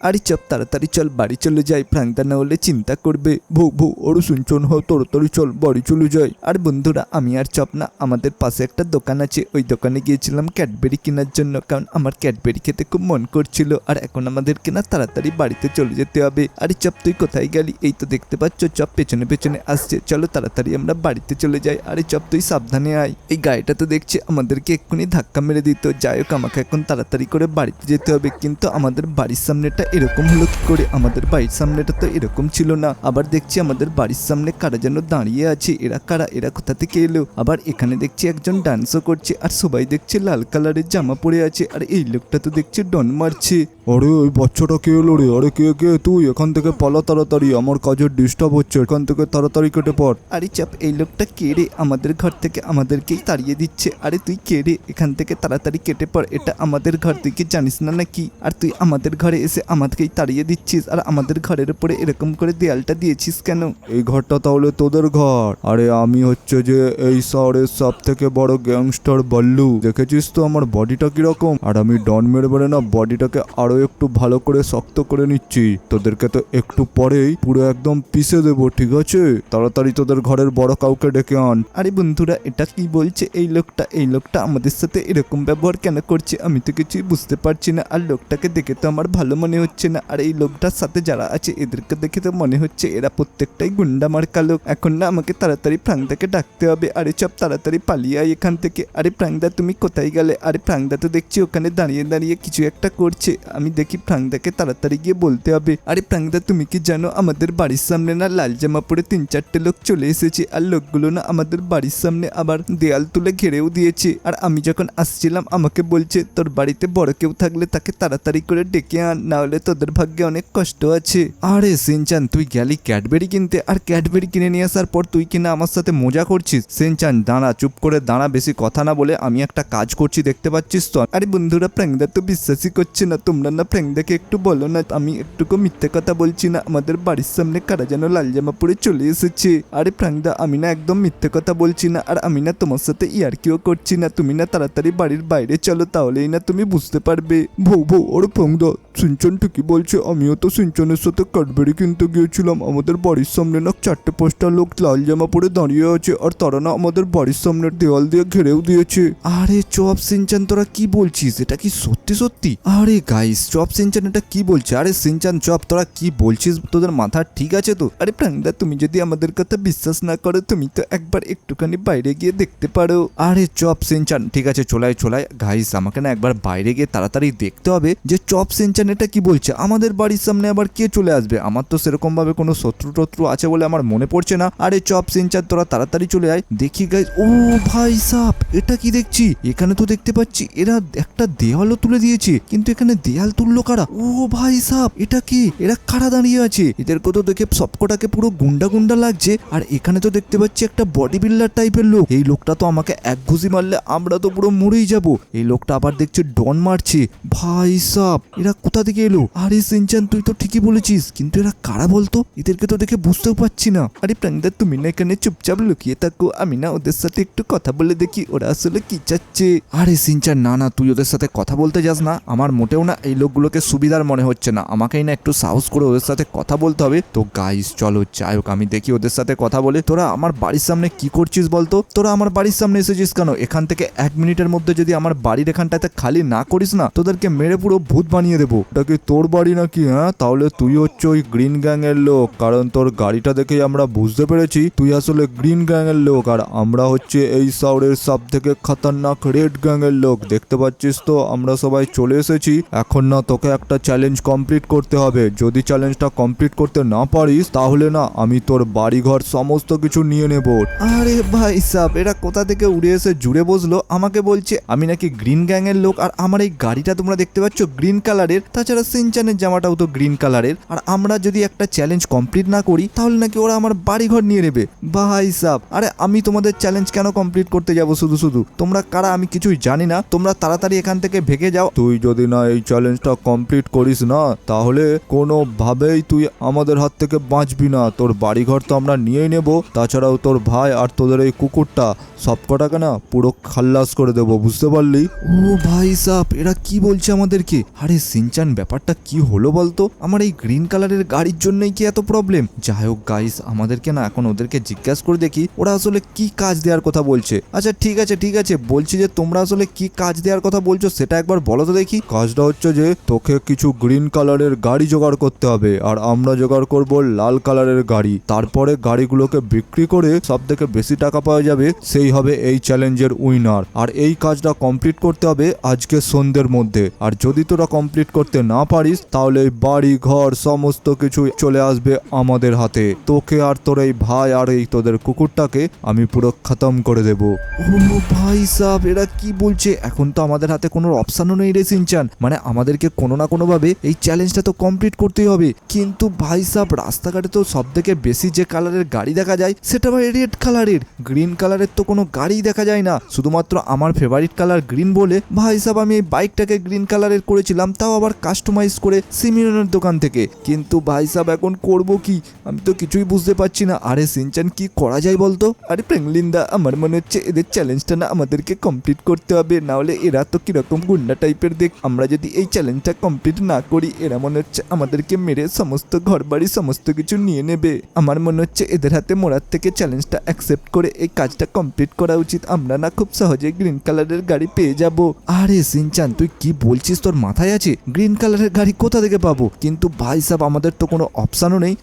আরে চপ তাড়াতাড়ি চল, বাড়ি চলে যাই। ফ্রাঙ্কদা না হলে চিন্তা করবে। ভৌ ভৌ, ওরও শুনছন হো, তাড়াতাড়ি চল, বাড়ি চলে যাই। আর বন্ধুরা, আমি আর চপ না, আমাদের পাশে একটা দোকান আছে। ওই দোকানে গিয়েছিলাম ক্যাডবেরি কেনার জন্য, কারণ আমার ক্যাডবেরি খেতে খুব মন করছিল। আর এখন আমাদেরকে না তাড়াতাড়ি বাড়িতে চলে যেতে হবে। আরে চপ, তুই কোথায় গেলি? এই তো দেখতে পাচ্ছ, চপ পেছনে পেছনে আসছে। চলো তাড়াতাড়ি আমরা বাড়িতে চলে যাই। আরে চপ, তুই সাবধানে আয়। এই গাড়িটা তো দেখছি, আমাদেরকে এক্ষুনি ধাক্কা মেরে দিত। যাই হোক, আমাকে এখন তাড়াতাড়ি করে বাড়িতে যেতে হবে। কিন্তু আমাদের বাড়ির সামনেটা এরকম হলো কি করে আমাদের বাড়ির সামনেটা তো এরকম ছিল না। আবার দেখছি আমাদের বাড়ির সামনে কারা যেন দাঁড়িয়ে আছে। এরা কারা? এরা কোথা থেকে এলো? আবার এখানে দেখছি একজন ডান্সও করছে। আর সবাই দেখছে লাল কালারের জামা পরে আছে। আর এই লোকটা তো দেখছে ডন মারছে। আরে ওই বাচ্চাটা কে এলো রে? আরে কে কে? তুই এখান থেকে পালা তাড়াতাড়ি। আমার কাজের ডিস্টার্ব হচ্ছে এখান থেকে তাড়াতাড়ি কেটে পড়। আরে চাপ এই লোকটা কে রে? আমাদের ঘর থেকে আমাদেরকেই তাড়িয়ে দিচ্ছে। আরে তুই কে রে? এখান থেকে তাড়াতাড়ি কেটে পড় এটা আমাদের ঘর। তুই কি জানিস না নাকি? আর তুই আমাদের ঘরে এসে আমাদেরকেই তাড়িয়ে দিচ্ছিস? আর আমাদের ঘরের উপরে এরকম করে দেয়ালটা দিয়েছিস কেন? এই ঘরটা তাহলে তোদের ঘর? আরে আমি হচ্ছে যে এই শহরের সব থেকে বড় গ্যাংস্টার বল্লু। দেখেছিস তো আমার বডিটা কীরকম? আর আমি ডন মেরে মেরে না বডিটাকে আরও একটু ভালো করে শক্ত করে নিচ্ছি। তোদেরকে তো একটু পরেই পুরো একদম পিষে দেবো, ঠিক আছে? তাড়াতাড়ি তোদের ঘরের বড় কাউকে ডেকে আন। আরে বন্ধুরা, এটা কি বলছে? এই লোকটা এই লোকটা আমাদের সাথে এরকম ব্যবহার কেন করছে? আমি তো কিছুই বুঝতে পারছি না। আর লোকটাকে দেখে তো আমার ভালো মনে হচ্ছে না। আর এই লোকটার সাথে যারা আছে, এদেরকে দেখে তো মনে হচ্ছে এরা প্রত্যেকটাই গুন্ডা মার্কা লোক। এখন না, আমাকে তাড়াতাড়ি প্রাংদাকে ডাকতে হবে। আরে চপ, তাড়াতাড়ি পালিয়ে আয় এখান থেকে। আরে প্রাংদা তুমি কোথায় গেলে? আরে প্রাংদা তো দেখছি ওখানে দাঁড়িয়ে দাঁড়িয়ে কিছু একটা করছে। আমি দেখি প্রাংদাকে তাড়াতাড়ি গিয়ে বলতে হবে। আরে প্রাংদা তুমি কি জানো আমাদের বাড়ির সামনে না লাল জামা পরে তিন চারটে লোক চলে এসেছে আর লোকগুলো না আমাদের বাড়ির সামনে আবার দেয়াল তুলে ঘেরেও দিয়েছে। আর আমি যখন আসছিলাম, আমাকে বলছে, তোর বাড়িতে বড় কেউ থাকলে তাকে তাড়াতাড়ি করে ডেকে আন না হলে তোদের ভাগ্যে অনেক কষ্ট আছে। আরে সিনচান, তুই গেলি ক্যাডবেরি কিনতে, আর ক্যাডবেরি কিনে নিয়ে আসার পর তুই কিনা আমার সাথে মজা করছিস? সিনচান, দাঁড়া, চুপ করে দাঁড়া, বেশি কথা না বলে আমি একটা কাজ করছি, দেখতে পাচ্ছিস তো? আরে বন্ধুরা প্র্যাংদা তো বিশ্বাসই করছে না, তোমরা না প্র্যাংদাকে একটু বলো না, আমি একটুকু মিথ্যে কথা বলছি না, আমাদের বাড়ির সামনে কারা যেন লাল জামা পরে চলে এসেছে। আরে প্রাংদা আমি না একদম মিথ্যে কথা বলছি না, আর আমি না তোমার সাথে ইয়ার্কিও করছি না, তুমি না তাড়াতাড়ি বাড়ির বাইরে চলো, তাহলেই না তুমি বুঝতে পারবে। ভৌ ভৌ আরে প্রাংদা সিঞ্চন ঠিকই বলছে, আমিও তো সিঞ্চনের সাথে ক্যাডবেরি কিনতে গিয়েছিলাম, আমাদের বাড়ির সামনে না চারটে পাঁচটা লোক লাল জামা পরে দাঁড়িয়ে আছে, আর তারা না আমাদের বাড়ির সামনের দেওয়াল দিয়ে ঘেরেও দিয়েছে। আরে চপ, সিনচান, তোরা কি বলছিস? এটা কি সত্যি সত্যি? আরে গাইস চপ সিনচান এটা কি বলছে? আরে সিনচান চপ তোরা কি বলছিস? তোদের মাথা ঠিক আছে তো? আরে প্রাংদা তুমি যদি আমাদের কথা বিশ্বাস না করো, তুমি তো একবার একটুখানি বাইরে গিয়ে দেখতে পারো। আরে চপ সিনচান ঠিক আছে চলাই চলাই ঘাইস আমাকে না একবার বাইরে গিয়ে তাড়াতাড়ি দেখতে হবে যে চপ সিনচান এটা কি বলছে? আমাদের বাড়ির সামনে আবার কে চলে আসবে? আমার তো সেরকম ভাবে কোনো শত্রু টত্রু আছে বলে আমার মনে পড়ছে না। আরে চপ সিনচান তোরা তাড়াতাড়ি চলে আয়। দেখি গাইস ও ভাই সাপ এটা কি দেখছি? এখানে তো দেখতে পাচ্ছি, এরা একটা দেওয়ালও তুলে দিয়েছে। কিন্তু এখানে দেয়াল তুললো কারা? ও ভাই সাপ এটা কি? এরা কারা দাঁড়িয়ে আছে? এদেরকে তো দেখে সবকটাকে পুরো গুন্ডা গুন্ডা লাগছে। আর এখানে তো দেখতে পাচ্ছি একটা বডি বিল্ডার টাইপের লোক। এই লোকটা তো আমাকে এক ঘুষি মারলে আমরা তো পুরো মরেই যাব। এই লোকটা আবার দেখছি ডন মারছে। ভাই সাপ এরা কোথা থেকে এলো? আরে সিনচান, তুই তো ঠিকই বলেছিস। কিন্তু এরা কারা বলতো? এদেরকে তো দেখে বুঝতেও পারছি না। আরে প্রাংদা তুমি না এখানে চুপচাপ লুকিয়ে থাকো। আমি না ওদের সাথে একটু কথা বলে দেখি, ওরা আসলে কি চাচ্ছে? আরে সিনচান, না না, তুই ওদের সাথে কথা বলতে যাস না। আমার মোটেও না এই লোকগুলোকে সুবিধার মনে হচ্ছে না। আমাকেই না একটু সাহস করে ওদের সাথে কথা বলতে হবে। তো গাইস চলো যাই হোক, আমি দেখি ওদের সাথে কথা বলে। তোরা আমার বাড়ির সামনে কি করছিস বলতো? তোরা আমার বাড়ির সামনে এসেছিস কেন? এখান থেকে এক মিনিটের মধ্যে যদি আমার বাড়ির এখানটাতে খালি না করিস না, তোদেরকে মেরে পুরো ভূত বানিয়ে দেবো। এটা কি তোর বাড়ি নাকি হ্যাঁ? তাহলে তুই হচ্ছে ওই গ্রিন গ্যাং এর লোক। কারণ তোর গাড়িটা দেখেই আমরা বুঝতে পেরেছি, তুই আসলে গ্রিন গ্যাং এর লোক। আর আমরা হচ্ছে এই শহরের সব থেকে খতরনাক রেড গ্যাং এর লোক। দেখতে পাচ্ছিস তো, আমরা সবাই চলে এসেছি। এখন না, তোকে একটা চ্যালেঞ্জ কমপ্লিট করতে হবে। যদি চ্যালেঞ্জটা কমপ্লিট করতে না পারিস, তাহলে না, আমি তোর বাড়িঘর সমস্ত কিছু নিয়ে নেব। আরে ভাই সাব, এরা কোথা থেকে উড়ে এসে জুড়ে বসল? আমাকে বলছে, আমি নাকি গ্রিন গ্যাং এর লোক, আর আমার এই গাড়িটা তোমরা দেখতে পাচ্ছ গ্রিন কালারের তাছাড়া সিনচানের জামাটাও তো গ্রিন কালারের আর আমরা যদি একটা চ্যালেঞ্জ কমপ্লিট না করি, তাহলে নাকি ওরা আমার বাড়িঘর নিয়ে নেবে। ভাই সাব, আরে আমি তোমাদের চ্যালেঞ্জ কেন কমপ্লিট করতে যাব শুধু শুধু? তোমরা কারা আমি কিছুই জানি না। তোমরা তাড়াতাড়ি এখান থেকে ভেগে যাও। তুই যদি না এই চ্যালেঞ্জ চ্যালেঞ্জটা কমপ্লিট করিস না, তাহলে কোনোভাবেই তুই আমাদের হাত থেকে বাঁচবি না। তোর বাড়িঘর তো আমরা নিয়েই নেব, তাছাড়াও তোর ভাই আর তোদের এই কুকুরটা সব কটাকে না পুরো খাল্লাস করে দেবো, বুঝতে পারলি? ও ভাই সাপ, এরা কি বলছে আমাদেরকে? আরে সিনচান, ব্যাপারটা কি হলো বলতো? আমার এই গ্রিন কালারের গাড়ির জন্যই কি এত প্রবলেম যাই হোক গাইস আমাদেরকে না এখন ওদেরকে জিজ্ঞাসা করে দেখি, ওরা আসলে কি কাজ দেওয়ার কথা বলছে। আচ্ছা ঠিক আছে ঠিক আছে, বলছি যে তোমরা আসলে কি কাজ দেওয়ার কথা বলছো সেটা একবার বলো তো দেখি। কাজটা হচ্ছে যে, তোকে কিছু গ্রিন কালারের গাড়ি জোগাড় করতে হবে, আর আমরা জোগাড় করব লাল কালারের গাড়ি। তারপরে গাড়িগুলোকে বিক্রি করে সব থেকে বেশি টাকা পাওয়া যাবে, সেই হবে এই চ্যালেঞ্জের উইনার। আর এই কাজটা কমপ্লিট করতে হবে আজকে সন্ধ্যের মধ্যে। আর যদি তোরা কমপ্লিট করতে না পারিস, তাহলে বাড়ি, ঘর সমস্ত কিছু চলে আসবে আমাদের হাতে। তোকে আর তোর এই ভাই আর এই তোদের কুকুরটাকে আমি পুরো খতম করে দেবো। ও ভাই সাহ এরা কি বলছে? এখন তো আমাদের হাতে কোনো অপশানও নেই রে সিনচান। মানে আমাদেরকে কোনো না কোনোভাবে এই চ্যালেঞ্জটা তো কমপ্লিট করতেই হবে। কিন্তু ভাই সাহ রাস্তাঘাটে তো সব থেকে বেশি যে কালারের গাড়ি দেখা যায়, সেটা ভাই রেড কালারের। গ্রিন কালারের তো কোনো গাড়িই দেখা যায় না। শুধুমাত্র আমার ফেভারিট কালার গ্রিন বলে ভাই সাহ আমি এই বাইকটাকে গ্রিন কালারের করেছিলাম, তাও আবার কাস্টমাইজ করে সিমিলনের দোকান থেকে। কিন্তু ভাই সাহ এখন করব কি? আমি তো কিছুই বুঝতে পারছি না। আরে সিনচান, কি করা যায় বলতো? আরে প্রেংলিন্দা, আমার মনে হচ্ছে এদের চ্যালেঞ্জটা না আমাদেরকে কমপ্লিট করতে হবে। না হলে এরা তো কীরকম গুন্ডা টাইপের দেখ। আমরা যদি এই চ্যালেঞ্জটা কমপ্লিট না করি, এরা মনে হচ্ছে আমাদেরকে মেরে সমস্ত ঘর বাড়ি সমস্ত কিছু নিয়ে নেবে। আমার মনে হচ্ছে এদের হাতে মোড়ার থেকে চ্যালেঞ্জটা অ্যাকসেপ্ট করে এই কাজটা কমপ্লিট করা উচিত। আমরা না খুব সহজে গ্রিন কালারের গাড়ি পেয়ে যাব। আরে সিনচান, তুই কি বলছিস? তোর মাথায় আছে? গ্রিন কালারের গাড়ি কোথা থেকে পাবো? কিন্তু ভাই সাহেব আমাদের তো কোনো অপশানও নেই।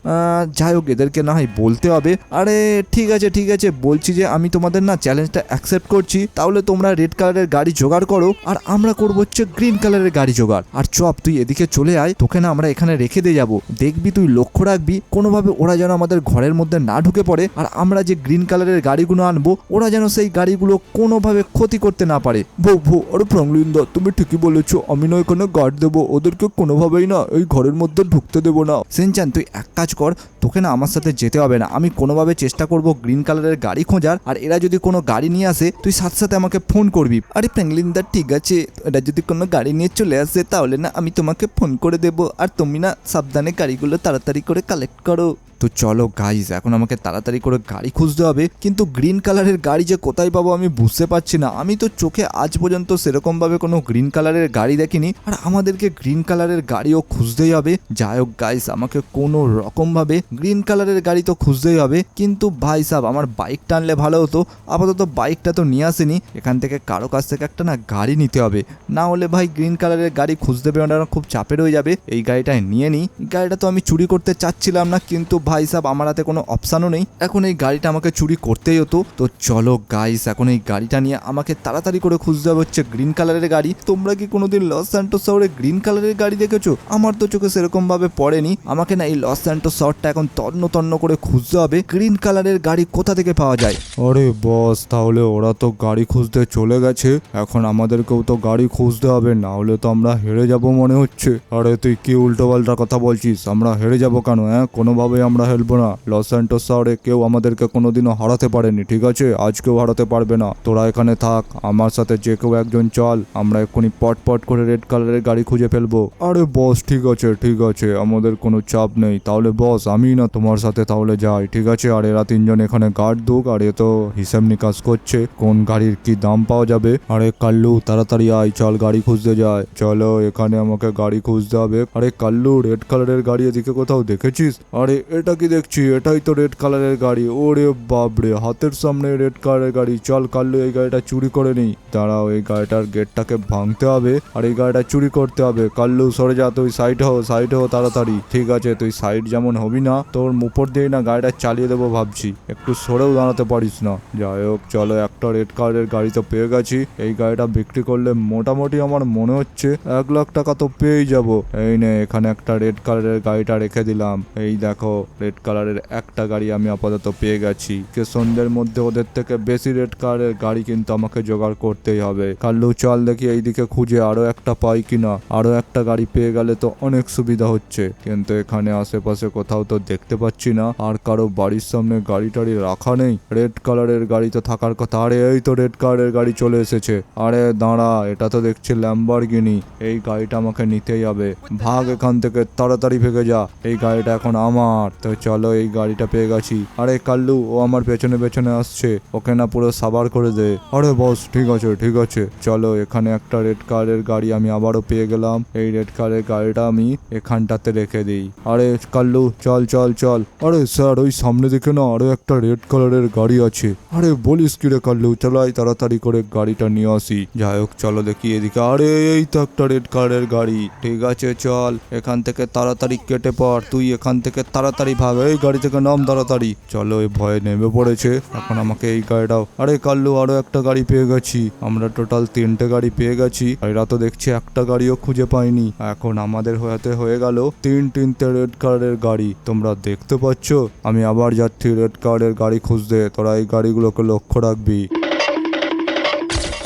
যাই হোক, এদেরকে না হয় বলতে হবে। আরে ঠিক আছে ঠিক আছে, বলছি যে আমি তোমাদের না চ্যালেঞ্জটা অ্যাকসেপ্ট করছি। তাহলে তোমরা রেড কালারের গাড়ি জোগাড় করো। আর আমরা করব হচ্ছে গ্রিন কালারের গাড়ি জোগাড়। আর চপ, তুই এদিকে চলে আয়। তোকে না আমরা এখানে রেখে দিয়ে যাব। দেখবি তুই লক্ষ্য রাখবি। কোনোভাবে ওরা যেন আমাদের ঘরের মধ্যে না ঢুকে পড়ে। আর আমরা যে গ্রিন কালারের গাড়িগুলো আনব, ওরা যেন সেই গাড়িগুলো কোনোভাবে ক্ষতি করতে না পারে। বউ বউ আরে প্রংলিন্দা তুমি ঠিকই বলেছ, আমি না এখানে গার্ড দেবো, ওদেরকে কোনোভাবেই না এই ঘরের মধ্যে ঢুকতে দেবো না। সেনচান, তুই এক কাজ কর, তোকে না আমার সাথে যেতে হবে না। আমি কোনোভাবে চেষ্টা করব গ্রিন কালারের গাড়ি খোঁজার, আর এরা যদি কোনো গাড়ি নিয়ে আসে, তুই সাথে সাথে আমাকে ফোন করবি। আরে প্যাংলিনদা ঠিক আছে, এরা যদি কোনো গাড়ি নিয়ে চলে আসে, তাহলে না আমি তোমাকে ফোন করে দেবো, আর তুমি না সাবধানে গাড়িগুলো তাড়াতাড়ি করে কালেক্ট করো। তো চলো গাইজ এখন আমাকে তাড়াতাড়ি করে গাড়ি খুঁজতে হবে, কিন্তু গ্রিন কালারের গাড়ি যে কোথায় পাবো আমি বুঝতে পারছি না। আমি তো চোখে আজ পর্যন্ত সেরকমভাবে কোনো গ্রিন কালারের গাড়ি দেখিনি, আর আমাদেরকে গ্রিন কালারের গাড়িও খুঁজতেই হবে। যাই হোক গাইস আমাকে কোনো রকমভাবে গ্রিন কালারের গাড়ি তো খুঁজতেই হবে, কিন্তু ভাই সাহেব আমার বাইক টানলে ভালো হতো। আপাতত বাইকটা তো নিয়ে আসেনি, এখান থেকে কারও কাছ থেকে একটা না গাড়ি নিতে হবে। না হলে ভাই গ্রিন কালারের গাড়ি খুঁজতে বেরোনো খুব চাপের হয়ে যাবে, এই গাড়িটা নিয়ে নিই। গাড়িটা তো আমি চুরি করতে চাচ্ছিলাম না, কিন্তু ভাই সাহেব আমার হাতে কোনো অপশানও নেই। এখন এই গাড়িটা আমাকে চুরি করতেই হতো। তো চলো গাইস এখন এই গাড়িটা নিয়ে আমাকে তাড়াতাড়ি করে খুঁজতে হবে হচ্ছে গ্রিন কালারের গাড়ি। তোমরা কি কোনোদিন লস স্যান্টোস শহরে গ্রিন কালারের গাড়ি দেখেছ? আমার তো চোখে সেরকম ভাবে পড়েনি। আমাকে না এই লস স্যান্টোস শহরটা এখন তন্ন তন্ন করে খুঁজতে হবে। গ্রিন কালারের গাড়ি কোথা থেকে পাওয়া যায়? আরে বস তাহলে ওরা তো গাড়ি খুঁজতে চলে গেছে। এখন আমাদেরকেও তো গাড়ি খুঁজতে হবে, না হলে তো আমরা হেরে যাব মনে হচ্ছে। আরে তুই কি উল্টো পাল্টা কথা বলছিস? আমরা হেরে যাব কেন হ্যাঁ? কোনোভাবেই আমরা হেলবো না। লস অ্যান্টোস শহরে কেউ আমাদেরকে কোনোদিনও হারাতে পারেনি, ঠিক আছে? আজকেও হারাতে পারবে না। তোরা এখানে থাক, আমার সাথে যে কেউ একজন চল। আমরা এক্ষুনি পট পট করে রেড কালারের গাড়ি খুঁজে ফেলব। আরে বস, ঠিক আছে ঠিক আছে, আমাদের কোনো চাপ নেই। তাহলে বস আমি না তোমার সাথে তাহলে যাই, ঠিক আছে? আর এরা তিনজন এখানে গার্ড দুক, আর এ তো হিসাব নিকাশ করছে কোন গাড়ির কি দাম পাওয়া যাবে। আরে কাল্লু, তাড়াতাড়ি আয়, চল গাড়ি খুঁজতে যায় চলো, এখানে আমাকে গাড়ি খুঁজতে হবে। আরে কাল্লু, রেড কালারের গাড়ি এদিকে কোথাও দেখেছিস? আরে এটা কি দেখছি? এটাই তো রেড কালারের গাড়ি। ওরে বাপরে, হাতের সামনে রেড কালারের গাড়ি। চল, কাল্লু, এই গাড়িটা চুরি করে নিই। দাঁড়াও, এই গাড়িটার গেটটাকে ভাঙতে হবে আর এই গাড়িটা চুরি করতে হবে। কাল্লু, সরে যা, তুই সাইড হো সাইড হো তাড়াতাড়ি। ঠিক আছে, তুই সাইড যেমন হবি না, তোর উপর দিয়ে না গাড়িটা চালিয়ে দেবো ভাবছি। একটু সরেও দাঁড়াতে পারিস না। যাই হোক, চলো, একটা রেড কালারের গাড়ি তো পেয়ে গেছি। এই গাড়িটা বিক্রি করলে মোটামুটি আমার মনে হচ্ছে এক লাখ টাকা তো পেয়েই যাব। এই নে, এখানে একটা রেড কালারের গাড়িটা রেখে দিলাম। এই দেখো রেড কালারের একটা গাড়ি আমি আপাতত পেয়ে গেছি। কে সন্ধ্যের মধ্যে ওদের থেকে বেশি রেড কালারের গাড়ি কিন্তু আমাকে জোগাড় করতেই হবে। কাল্লু, চল দেখি এইদিকে খুঁজে আরও একটা পাই কিনা। আরও একটা গাড়ি পেয়ে গেলে তো অনেক সুবিধা হচ্ছে। কিন্তু এখানে আশেপাশে কোথাও তো দেখতে পাচ্ছি না। আর কারও বাড়ির সামনে গাড়ি টাড়ি রাখা নেই? রেড কালারের গাড়ি তো থাকার কথা। আরে, এই তো রেড কালারের গাড়ি চলে এসেছে। আরে, দাঁড়া, এটা তো দেখছি ল্যাম্বরগিনি এই গাড়িটা আমাকে নিতেই হবে। ভাগ এখান থেকে, তাড়াতাড়ি ভেগে যা। এই গাড়িটা এখন আমার। তো চলো এই গাড়িটা পেয়ে গেছি। আরে কাল্লু, ও আমার পেছনে পেছনে আসছে। ওকে না পুরো সাবার করে দে। আরে বস, ঠিক আছে ঠিক আছে। চলো, এখানে একটা রেড কালারের গাড়ি আমি আবারও পেয়ে গেলাম। এই রেড কালারের গাড়িটা আমি এখানটাতে রেখে দিই। আরে কাল্লু, চল চল চল। আরে স্যার, ওই সামনে দিকে না আরও একটা রেড কালারের গাড়ি আছে। আরে বলিস কি রে কাল্লু চলাই তাড়াতাড়ি করে গাড়িটা নিয়ে আসি। যাই হোক, চলো দেখি এদিকে। আরে এই তো একটা রেড কালারের গাড়ি। ঠিক আছে, চল, এখান থেকে তাড়াতাড়ি কেটে পড়। তুই এখান থেকে তাড়াতাড়ি ভাগ, এই গাড়ি থেকে নাম তাড়াতাড়ি। চলো, এই ভয়ে নেমে পড়েছে। এখন আমাকে এই গাড়িটাও আরে কাল্লু, আরও একটা গাড়ি পেয়ে গেছি। আমরা টোটাল তিনটে গাড়ি পেয়ে গেছি। এরা তো দেখছি একটা গাড়িও খুঁজে পাইনি এখন আমাদের হাতে হয়ে গেল তিন তিনটে রেড কালারের গাড়ি। তোমরা দেখতে পাচ্ছ? আমি আবার যাচ্ছি রেড কালারের গাড়ি খুঁজতে। তোরা এই গাড়িগুলোকে লক্ষ্য রাখবি।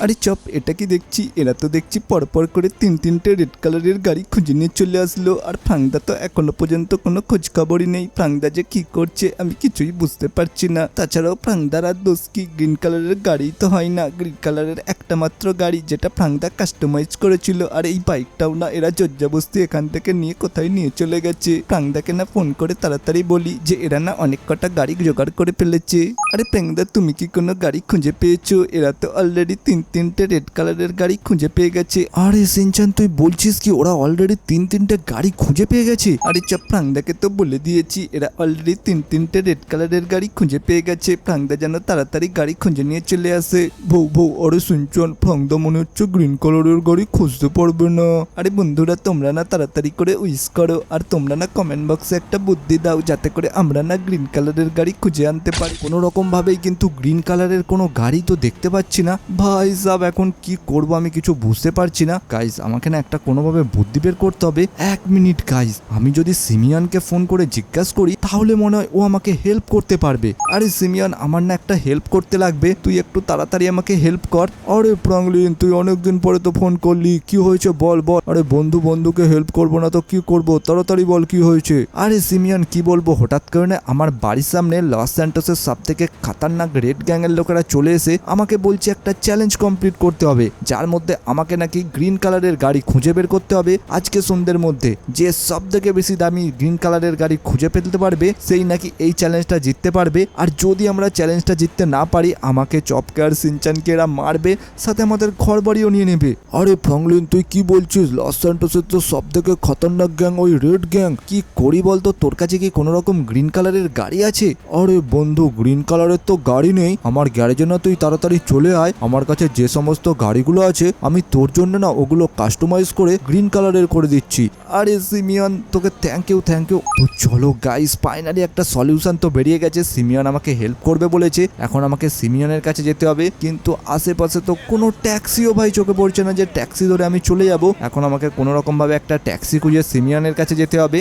আরে চপ, এটা কি দেখছি? এরা তো দেখছি পরপর করে তিন তিনটে রেড কালারের গাড়ি খুঁজে নিয়ে চলে আসলো। আর ফাংদা তো এখনও পর্যন্ত কোনো খোঁজ খবরই নেই। ফাংদা যে কি করছে আমি কিছুই বুঝতে পারছি না। তাছাড়াও ফাংদার আর দোষ কি? গ্রিন কালারের গাড়ি তো হয় না। গ্রিন কালারের একটা মাত্র গাড়ি যেটা ফাংদা কাস্টমাইজ করেছিল। আর এই বাইকটাও না, এরা জজ্জাবস্তি এখান থেকে নিয়ে কোথায় নিয়ে চলে গেছে। ফাংদাকে না ফোন করে তাড়াতাড়ি বলি যে, এরা না অনেক কটা গাড়ি জোগাড় করে ফেলেছে। আরে প্যাংদা তুমি কি কোনো গাড়ি খুঁজে পেয়েছ? এরা তো অলরেডি তিন তিনটে রেড কালারের গাড়ি খুঁজে পেয়ে গেছে। আরে সিনচান, তুই বলছিস কি ওরা অলরেডি তিন তিনটে গাড়ি খুঁজে পেয়ে গেছে? আরে চাপ প্রাংদাকে তো বলে দিয়েছি, এরা অলরেডি তিন তিনটে রেড কালারের গাড়ি খুঁজে পেয়ে গেছে। প্রাংদা যেন তাড়াতাড়ি গাড়ি খুঁজে নিয়ে চলে আসে। বউ বউ, আরে সিনচান প্রাংদা মনে হচ্ছে গ্রিন কালারের গাড়ি খুঁজতে পারবে না। আরে বন্ধুরা, তোমরা না তাড়াতাড়ি করে উইস করো, আর তোমরা না কমেন্ট বক্সে একটা বুদ্ধি দাও, যাতে করে আমরা না গ্রিন কালারের গাড়ি খুঁজে আনতে পারি। কোনো রকম ভাবেই কিন্তু গ্রিন কালারের কোনো গাড়ি তো দেখতে পাচ্ছি না। ভাই সাব এখন কি করব আমি কিছু বুঝতে পারছি না। গাইজ আমাকে না একটা কোনোভাবে বুদ্ধি বের করতে হবে। এক মিনিট গাইজ আমি যদি সিমিয়ানকে ফোন করে জিজ্ঞাসা করি, তাহলে মনে হয় ও আমাকে হেল্প করতে পারবে। আরে সিমিয়ান, আমার না একটা হেল্প করতে লাগবে। তুই একটু তাড়াতাড়ি আমাকে হেল্প কর। আরে প্রাংলিন তুই অনেকদিন পরে তো ফোন করলি। কি হয়েছে বল বল। আরে বন্ধু, বন্ধুকে হেল্প করব না তো কি করব? তাড়াতাড়ি বল, কি হয়েছে? আরে সিমিয়ান, কি বলব? হঠাৎ করে আমার বাড়ির সামনে লস স্যান্টোসের সব থেকে খাতারনাক রেড গ্যাংয়ের লোকেরা চলে এসে আমাকে বলছে একটা চ্যালেঞ্জ কমপ্লিট করতে হবে, যার মধ্যে আমাকে নাকি গ্রিন কালারের গাড়ি খুঁজে বের করতে হবে আজকে সন্ধ্যের মধ্যে। যে সব থেকে বেশি দামি গ্রিন কালারের গাড়ি খুঁজে ফেলতে পারবে, সেই নাকি এই চ্যালেঞ্জটা জিততে পারবে। আর যদি আমরা চ্যালেঞ্জটা জিততে না পারি, আমাকে চপকে আর সিনচানকে এরা মারবে, সাথে আমাদের ঘর বাড়িও নিয়ে নেবে। আরে ফ্রাঙ্কলিন, তুই কি বলছিস? লস স্যান্টোসের তো সব থেকে খতরনাক গ্যাং ওই রেড গ্যাং কি করি বলতো, তোর কাছে কি কোনো রকম গ্রিন কালারের গাড়ি আছে? আরে বন্ধু গ্রিন কালারের তো গাড়ি নেই। আমার গ্যারেজে না তুই তাড়াতাড়ি চলে আয়, আমার কাছে যে সমস্ত গাড়িগুলো আছে আমি তোর জন্য না ওগুলো কাস্টমাইজ করে গ্রিন কালারের করে দিচ্ছি। আরে সিমিয়ন তোকে থ্যাংক ইউ থ্যাংক ইউ তো চলো গাইস ফাইনালি একটা সলিউশন তো বেরিয়ে গেছে। সিমিয়ন আমাকে হেল্প করবে বলেছে। এখন আমাকে সিমিয়নের কাছে যেতে হবে। কিন্তু আশেপাশে তো কোনো ট্যাক্সিও ভাই চোখে পড়ছে না যে ট্যাক্সি ধরে আমি চলে যাব। এখন আমাকে কোনো রকম ভাবে একটা ট্যাক্সি খুঁজে সিমিয়নের কাছে যেতে হবে.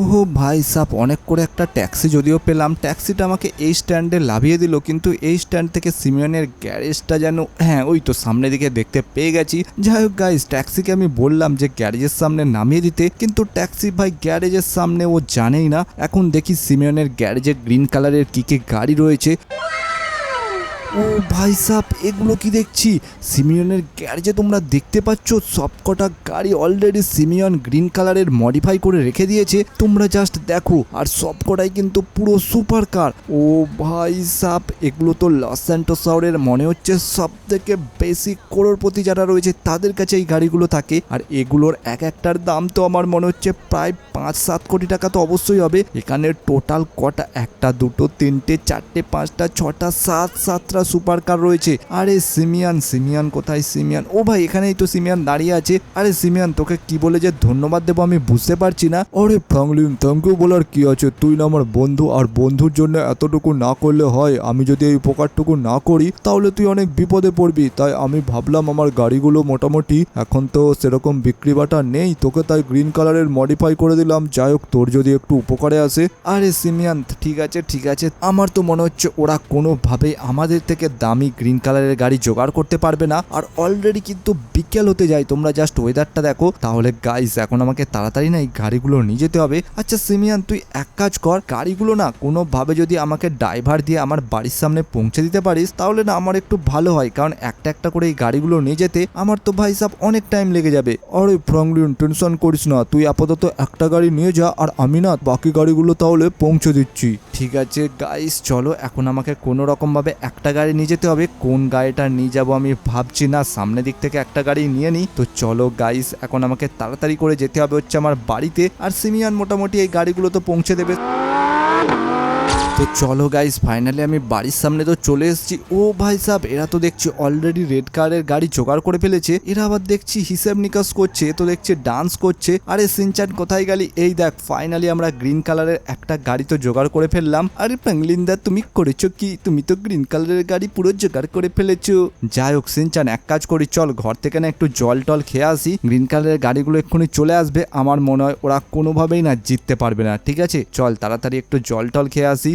ওহো ভাই সাপ অনেক করে একটা ট্যাক্সি যদিও পেলাম। ট্যাক্সিটা আমাকে এই স্ট্যান্ডে লাভিয়ে দিল। কিন্তু এই স্ট্যান্ড থেকে সিমিয়নের গ্যারেজটা যেন হ্যাঁ ওই তো সামনে দিকে দেখতে পেয়ে গেছি। যাই হোক গাইজ ট্যাক্সিকে আমি বললাম যে গ্যারেজের সামনে নামিয়ে দিতে, কিন্তু ট্যাক্সি ভাই গ্যারেজের সামনে ও জানেই না। এখন দেখি সিমিয়নের গ্যারেজের গ্রিন কালারের কি কি গাড়ি রয়েছে। ও ভাই সাপ এগুলো কি দেখছি? সিমিয়নের গ্যারেজে তোমরা দেখতে পাচ্ছ, সবকটা গাড়ি অলরেডি সিমিয়ন গ্রিন কালারের মডিফাই করে রেখে দিয়েছে। তোমরা জাস্ট দেখো, আর সবকটাই কিন্তু পুরো সুপার কার ও ভাই সাপ এগুলো তো লস স্যান্টোস শহরের মনে হচ্ছে সব থেকে বেশি করোড়পতি যারা রয়েছে, তাদের কাছে এই গাড়িগুলো থাকে। আর এগুলোর এক একটার দাম তো আমার মনে হচ্ছে প্রায় পাঁচ সাত কোটি টাকা তো অবশ্যই হবে। এখানে টোটাল কটা? একটা, দুটো, তিনটে, চারটে, পাঁচটা, ছটা, সাত, সাতটা সুপার কার রয়েছে। আরে সিমিয়ান সিমিয়ান, কোথায় সিমিয়ান? ও ভাই, এখানেই তো সিমিয়ান দাঁড়িয়ে আছে। আরে সিমিয়ান, তোকে কি বলে যে ধন্যবাদ দেবো আমি বুঝতে পারছি না। আরে ফ্রাঙ্কলিন থ্যাংক ইউ বলার কি আছে? তুই না আমার বন্ধু, আর বন্ধুর জন্য এতটুকু না করলে হয়? আমি যদি এই উপকারটুকু না করি, তাহলে তুই অনেক বিপদে পড়বি। তাই আমি ভাবলাম আমার গাড়িগুলো মোটামুটি এখন তো সেরকম বিক্রি বাটা নেই। তোকে তাই গ্রিন কালারের মডিফাই করে দিলাম। যাই হোক, তোর যদি একটু উপকারে আসে। আরে সিমিয়ান, ঠিক আছে ঠিক আছে। আমার তো মনে হচ্ছে ওরা কোনোভাবেই আমাদের থেকে দামি গ্রিন কালারের গাড়ি জোগাড় করতে পারবে না। আর অলরেডি কিন্তু বিকেল হতে যায়, তোমরা জাস্ট ওয়েদারটা দেখো। তাহলে গাইস এখন আমাকে তাড়াতাড়ি না এই গাড়িগুলো নিয়ে যেতে হবে। আচ্ছা সিমিয়ান, তুই এক কাজ কর, গাড়িগুলো না কোনোভাবে যদি আমাকে ড্রাইভার দিয়ে আমার বাড়ির সামনে পৌঁছে দিতে পারিস, তাহলে না আমার একটু ভালো হয়। কারণ একটা একটা করে এই গাড়িগুলো নিয়ে যেতে আমার তো ভাই সাব অনেক টাইম লেগে যাবে। আরে, ফ্রাঙ্কলিন, টেনশন করিস না। তুই আপাতত একটা গাড়ি নিয়ে যা, আর আমি না বাকি গাড়িগুলো তাহলে পৌঁছে দিচ্ছি। ঠিক আছে গাইস চলো, এখন আমাকে কোনো রকমভাবে একটা গাড়ি নিয়ে যেতে হবে। কোন গাড়িটা নিয়ে যাব আমি ভাবছি না। সামনে দিক থেকে একটা গাড়ি নিয়ে নিই। তো চলো গাইস এখন আমাকে তাড়াতাড়ি করে যেতে হবে হচ্ছে আমার বাড়িতে। আর সিমিয়ান মোটামুটি এই গাড়িগুলো তো পৌঁছে দেবে। তো চলো গাইস ফাইনালি আমি বাড়ির সামনে তো চলে এসেছি। ও ভাই সাহেব এরা তো দেখছি অলরেডি রেড কারের গাড়ি জোগাড় করে ফেলেছে। এরা আবার দেখছি হিসাব নিকাশ করছে তো দেখছি ডান্স করছে। আরে সিনচান, কোথায় গেলি? এই দেখ ফাইনালি আমরা গ্রিন কালারের একটা গাড়ি তো জোগাড় করে ফেললাম। আরে প্যাংলিন্দা তুমি করেছ কি? তুমি তো গ্রিন কালারের গাড়ি পুরো জোগাড় করে ফেলেছো। যাই হোক সিনচান, এক কাজ করি, চল ঘর থেকে না একটু জল টল খেয়ে আসি। গ্রিন কালারের গাড়িগুলো এক্ষুনি চলে আসবে। আমার মনে হয় ওরা কোনোভাবেই না জিততে পারবে না, ঠিক আছে? চল তাড়াতাড়ি একটু জল টল খেয়ে আসি।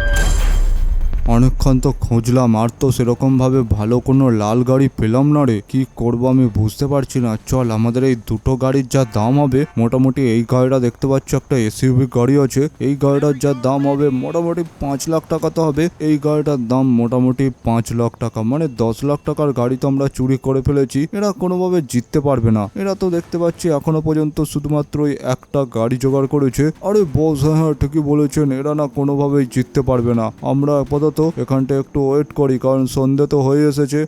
অনেকক্ষণ তো খুঁজলাম, আর তো সেরকমভাবে ভালো কোনো লাল গাড়ি পেলাম না রে। কি করব আমি বুঝতে পারছি না। চল, আমাদের এই দুটো গাড়ির যা দাম হবে, মোটামুটি এই গাড়িটা দেখতে পাচ্ছ, একটা এসইউভি গাড়ি আছে। এই গাড়িটার যা দাম হবে, মোটামুটি পাঁচ লাখ টাকা তো হবে। এই গাড়িটার দাম মোটামুটি পাঁচ লাখ টাকা মানে দশ লাখ টাকার গাড়ি তো আমরা চুরি করে ফেলেছি। এরা কোনোভাবে জিততে পারবে না। এরা তো দেখতে পাচ্ছি, এখনও পর্যন্ত শুধুমাত্র একটা গাড়ি জোগাড় করেছে। আরে বস হ্যাঁ হ্যাঁ ঠিকই বলেছেন, এরা না কোনোভাবেই জিততে পারবে না। আমরা আপাতত এখানটা একটু ওয়েট করি কারণ সন্ধে তো হয়ে এসেছে।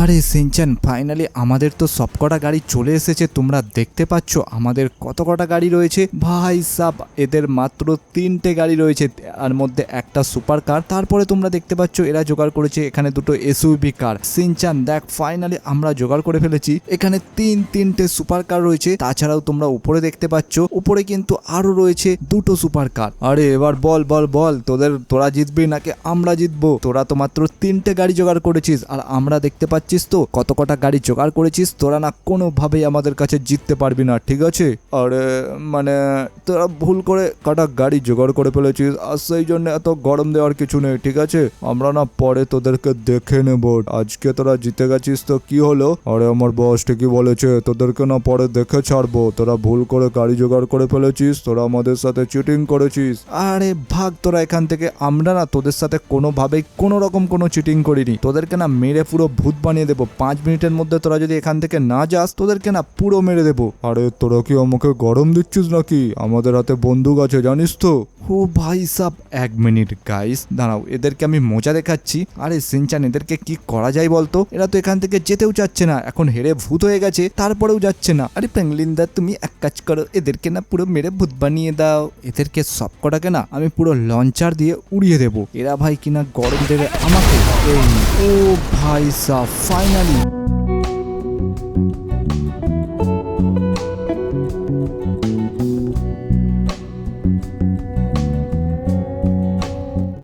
আরে সিনচান ফাইনালি আমাদের তো সবকটা গাড়ি চলে এসেছে তোমরা দেখতে পাচ্ছ আমাদের কত কটা গাড়ি রয়েছে? ভাই সাব এদের মাত্র তিনটে গাড়ি রয়েছে তার মধ্যে একটা সুপার কার তারপরে তোমরা দেখতে পাচ্ছ এরা জোগাড় করেছে এখানে দুটো এসইউভি কার সিনচান দেখ ফাইনালি আমরা জোগাড় করে ফেলেছি এখানে তিন তিনটে সুপার কার রয়েছে তাছাড়াও তোমরা উপরে দেখতে পাচ্ছ উপরে কিন্তু আরও রয়েছে দুটো সুপার কার। আরে এবার বল বল বল তোদের তোরা জিতবি নাকি আমরা জিতবো? তোরা তো মাত্র তিনটে গাড়ি জোগাড় করেছিস, আর আমরা দেখতে পাচ্ছিস তো, কত কটা গাড়ি জোগাড় করেছিস, তোরা না কোনোভাবেই আমাদের কাছে জিততে পারবি না, ঠিক আছে? আর মানে তোরা ভুল করে কটা গাড়ি জোগাড় করে ফেলেছিস, আর সেই জন্য এত গরম দেওয়ার কিছু নেই, ঠিক আছে? আমরা না পরে তোদেরকে দেখে নেব, আজকে তোরা জিতে গেছিস তো কি হলো? আরে, আমার বস ঠিকই বলেছে, তোদেরকে না পরে দেখে ছাড়বো, তোরা ভুল করে গাড়ি জোগাড় করে ফেলেছিস, তোরা আমাদের সাথে চিটিং করেছিস। আরে, ভাগ তোরা এখান থেকে আমরা না তোদের সাথে কোনোভাবেই কোনো রকম কোনো চিটিং করিনি। তোদেরকে না মেরে পুরো ভূত বানিয়ে দেবো। পাঁচ মিনিটের মধ্যে তোরা যদি এখান থেকে না যাস, তোদেরকে না পুরো মেরে দেবো। আরে তোরা কি আমাকে গরম দিচ্ছিস নাকি? আমাদের হাতে বন্দুক আছে, জানিস তো? ও ভাই সাব, এক মিনিট গাইস দাঁড়াও, এদেরকে আমি মজা দেখাচ্ছি। আরে, সিনচান, এদেরকে কি করা যায় বলতো? এরা তো এখান থেকে যেতেও চাচ্ছে না, এখন হেরে ভূত হয়ে গেছে, তারপরেও যাচ্ছে না। আরে, প্যাংলিন্দা, তুমি এক কাজ করো, এদেরকে না পুরো মেরে ভূত বানিয়ে দাও। এদেরকে সব কটাকে না আমি পুরো লঞ্চার দিয়ে উড়িয়ে দেবো। এরা ভাই কিনা গরম দেবে আমাকে। ও ভাই সাব ফাইনালি